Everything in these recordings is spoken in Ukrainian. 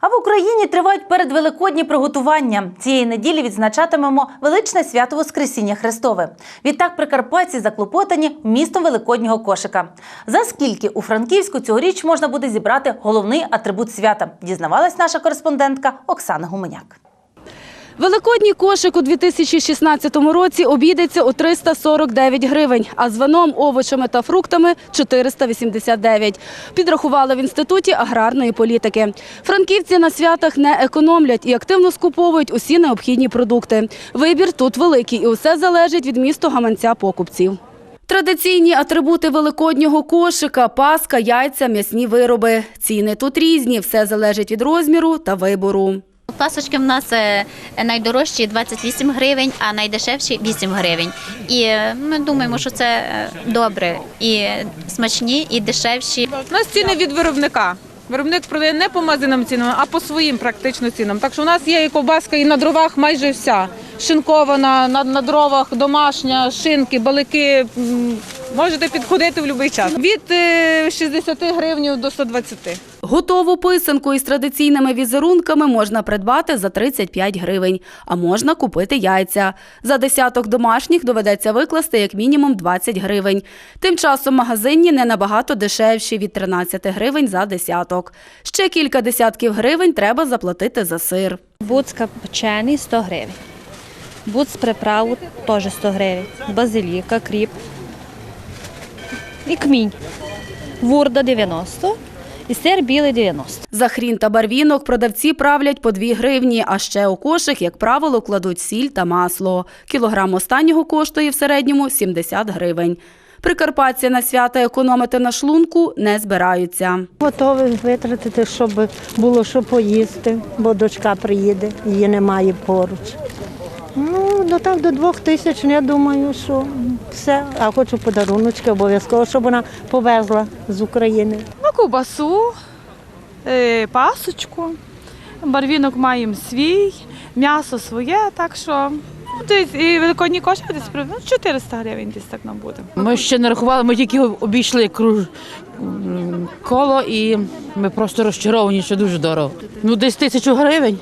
А в Україні тривають передвеликодні приготування. Цієї неділі відзначатимемо величне свято Воскресіння Христове. Відтак прикарпатці заклопотані містом великоднього кошика. За скільки у Франківську цьогоріч можна буде зібрати головний атрибут свята, дізнавалась наша кореспондентка Оксана Гуменяк. Великодній кошик у 2016 році обійдеться у 349 гривень, а з овочами та фруктами – 489. Підрахували в Інституті аграрної політики. Франківці на святах не економлять і активно скуповують усі необхідні продукти. Вибір тут великий і усе залежить від місту гаманця покупців. Традиційні атрибути великоднього кошика – паска, яйця, м'ясні вироби. Ціни тут різні, все залежить від розміру та вибору. Пасочки в нас е, найдорожчі 28 гривень, а найдешевші 8 гривень. І е, ми думаємо, що це е, добре і смачні, і дешевші. У нас ціни від виробника. Виробник продає не по магазинам цінам, а по своїм практично цінам. Так що у нас є і ковбаска, і на дровах майже вся. Шинкована, на, на дровах, домашня, шинки, балики. Можете підходити в будь-який час. Від е, 60 гривень до 120. Готову писанку із традиційними візерунками можна придбати за 35 гривень, а можна купити яйця. За десяток домашніх доведеться викласти як мінімум 20 гривень. Тим часом магазинні не набагато дешевші від 13 гривень за десяток. Ще кілька десятків гривень треба заплатити за сир. Буц копчений 100 гривень. Буц приправу теж 100 гривень. Базиліка, кріп. І кмінь. Вурда 90 і сир білий 90. За хрін та барвінок продавці правлять по 2 гривні, а ще у кошик, як правило, кладуть сіль та масло. Кілограм останнього коштує в середньому 70 гривень. Прикарпатці на свята економити на шлунку не збираються. Готові витратити, щоб було що поїсти, бо дочка приїде, її немає поруч. Ну, до так до двох тисяч, я думаю, що все. А хочу подаруночки обов'язково, щоб вона повезла з України. Ковбасу, е, пасочку, барвінок маємо свій, м'ясо своє, так що ну, десь, і великодні кошти десь ну, 400 гривень десь так нам буде. Ми ще не рахували, ми тільки обійшли круж коло і ми просто розчаровані, що дуже дорого. Ну, десь тисячу гривень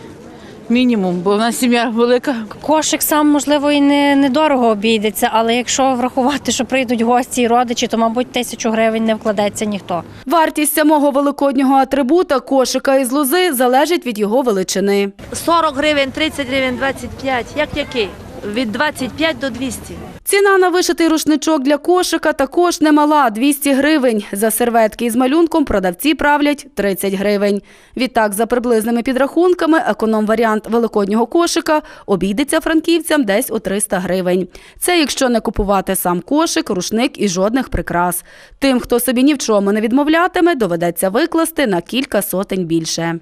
мінімум, бо в нас сім'я велика. Кошик сам, можливо, і не недорого обійдеться, але якщо врахувати, що прийдуть гості і родичі, то, мабуть, тисячу гривень не вкладеться ніхто. Вартість самого великоднього атрибута кошика із лози залежить від його величини. 40 гривень, 30 гривень, 25. Як який? Від 25 до 200. Ціна на вишитий рушничок для кошика також немала – 200 гривень. За серветки із малюнком продавці правлять 30 гривень. Відтак, за приблизними підрахунками, економ-варіант великоднього кошика обійдеться франківцям десь у 300 гривень. Це якщо не купувати сам кошик, рушник і жодних прикрас. Тим, хто собі ні в чому не відмовлятиме, доведеться викласти на кілька сотень більше.